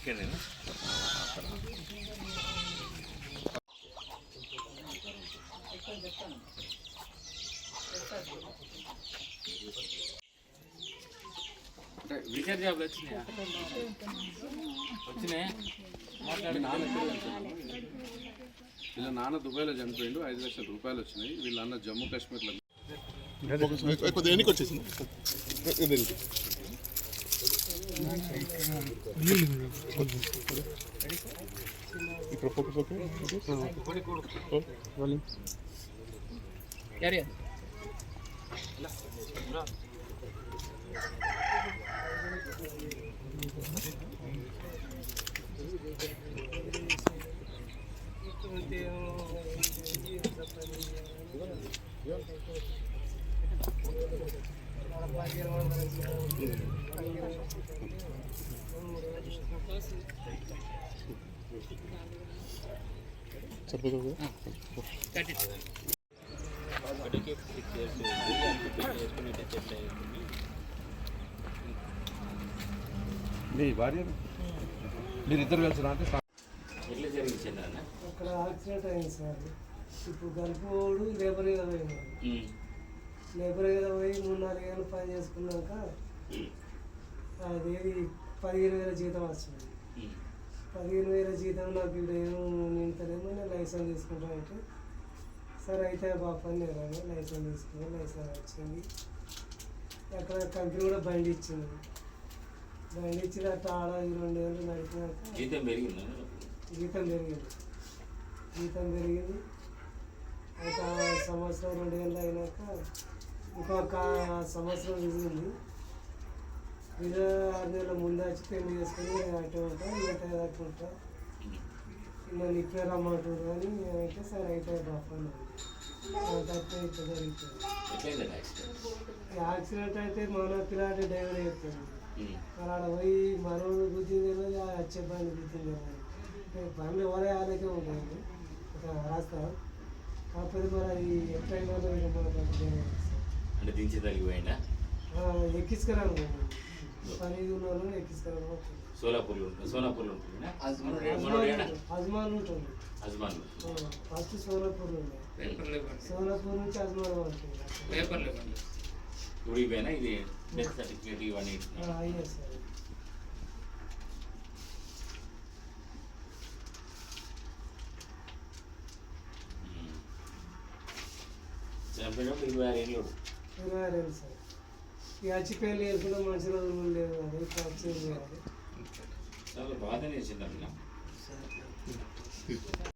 ఇక్కడేనా అంటే వికెట్ జాబ్లు వచ్చినాయా? వచ్చినాయి? మాట్లాడి నాన్న ఎక్కడ చనిపోయాడు? వీళ్ళ నాన్న దుబాయ్లో చనిపోయిండు. ఐదు లక్షల రూపాయలు వచ్చినాయి. వీళ్ళ అన్న జమ్మూ కాశ్మీర్లో కొద్దిగా ఎన్నికి వచ్చేసింది? ¿Y profocus o qué? ¿Qué harías? Thank you. మీ భార్య మీరు ఇద్దరు కలిసి అంటే ఎట్లా జరిగించింది అక్కడ యాక్సిడెంట్ అయింది సార్ ఇప్పుడు గల్పోడు లేబర్ మీద పోయినాడు లేబర్ మీద పోయి మూడు నాలుగు ఏళ్ళు పని చేసుకున్నాక అదేది పదిహేను వేల జీతం వస్తుంది పదిహేను వేల జీతం నాకు ఇక్కడ ఏమో నింతలేమో నేను లైసెన్స్ తీసుకుంటానంటే సరే అయితే బాగా పని నేరాను లైసెన్స్ తీసుకుని లైసెన్స్ వచ్చింది. అక్కడ కంపెనీ కూడా బండి ఇచ్చింది. బండి ఇచ్చి అట్లా ఆడ రెండు ఏళ్ళు నడిపినాక జీతం పెరిగిందా? జీతం పెరిగింది. జీతం పెరిగింది. అయితే సంవత్సరం రెండు ఏళ్ళు అయినాక ఇంకొక సంవత్సరం తిరిగింది ఇదే ఆరు నెలల ముందు వచ్చి పెళ్ళి చేసుకుని అటు ఉంటా ఇంత దాకా ఉంటా. నన్ను ఇప్పుడే రమ్మంటారు కానీ అయితే సరే అయితే ఎట్లయింది యాక్సిడెంట్ అయితే మన పిల్లాడి డ్రైవర్ చెప్తాడు. మరి ఆడ పోయి మనోడు గుర్తింది వచ్చే బండి గుర్తింది బండ్లు ఎవరే ఆలోచన ఒక రాస్తా కాకపోతే మరి అది తెలియదు. అంటే దించి తగిలిపోయిందా ఆ, ఎక్కించుకురాను సోలాపూర్లో ఉంటుంది సోలాపూర్లో ఉంటుంది అజ్మాన్ ఉంటుంది. అజ్మాన్ ఫస్ట్ సోలాపూర్ సోలాపూర్ నుంచి అజ్మాన్ ఉంటుంది ఊడిపోయినా ఇది డెత్ సర్టిఫికేట్ ఇవన్నీ ఆ, అయ్యే సార్. చనిపోయినప్పుడు ఇరవై ఆరు ఏళ్ళు ఇరవై ఆరు ఏళ్ళు సార్. పెళ్ళి చేసుకుంటే మంచి రోజులు వచ్చేది కాదు చాలా బాధ వేసింది అన్న